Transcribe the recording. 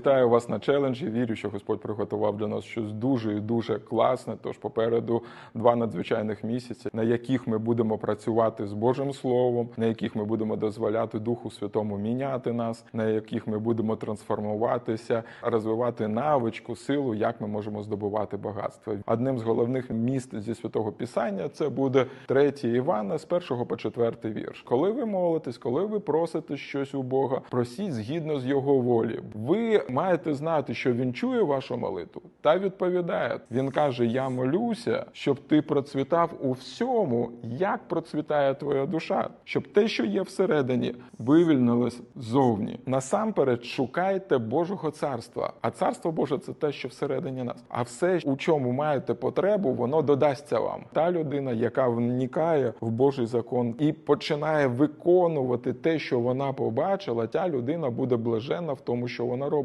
Вітаю вас на челенджі. Вірю, що Господь приготував для нас щось дуже і дуже класне. Тож попереду два надзвичайних місяці, на яких ми будемо працювати з Божим Словом, на яких ми будемо дозволяти Духу Святому міняти нас, на яких ми будемо трансформуватися, розвивати навичку, силу, як ми можемо здобувати багатство. Одним з головних міст зі святого Писання це буде 3 Івана з 1 по 4 вірш. Коли ви молитесь, коли ви просите щось у Бога, просіть згідно з його волі. Ви маєте знати, що він чує вашу молитву та відповідає. Він каже: Я молюся, щоб ти процвітав у всьому, як процвітає твоя душа, щоб те, що є всередині, вивільнилось ззовні. Насамперед шукайте Божого царства. А царство Боже це те, що всередині нас. А все, у чому маєте потребу, воно додасться вам. Та людина, яка вникає в Божий закон і починає виконувати те, що вона побачила, ця людина буде блаженна в тому, що вона робить.